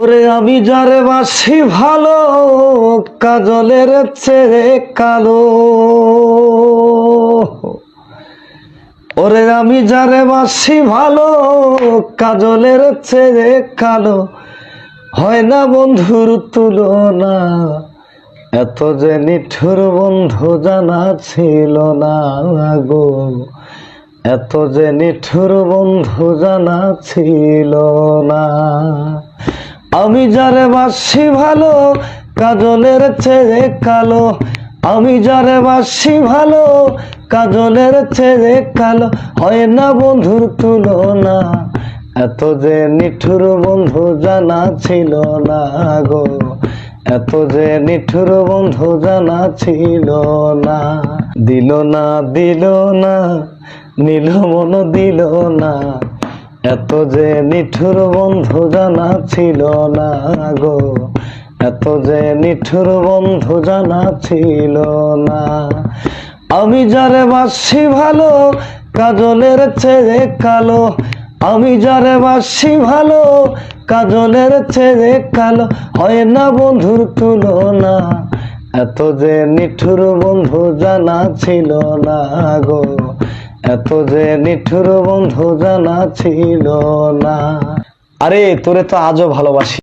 ওরে আমি যারে বাসি ভালো, কাজলের চেয়ে কালো। ওরে আমি যারে বাসি ভালো, কাজলের চেয়ে কালো। হয় না বন্ধুর তুলনা, এত যে নিঠুর বন্ধু জানা ছিল না গো। এত যে নিঠুর বন্ধু জানা ছিল না। আমি যারে বাসি ভালো, কাজলের চেয়ে কালো। আমি যারে বাসি ভালো, কাজলের চেয়ে কালো। হয় না বন্ধুর তুলনা, এত যে নিঠুর বন্ধু জানা ছিল না গো। এত যে নিঠুর বন্ধু জানা ছিল না। দিল না দিল না, নীল মন দিল না। এত যে নিঠুর বন্ধু জানা ছিল না গো, এত যে নিঠুর বন্ধু জানা ছিল না। আমি যারে বাসি ভালো, কাজলের চেয়ে কালো। আমি যারে বাসি ভালো, কাজলের চেয়ে কালো। হয় না বন্ধুর তুলনা, এত যে নিঠুর বন্ধু জানা ছিল না গো এত যে নিঠুর বন্ধু জানা ছিল না। আরে তোরে তো আজও ভালোবাসি।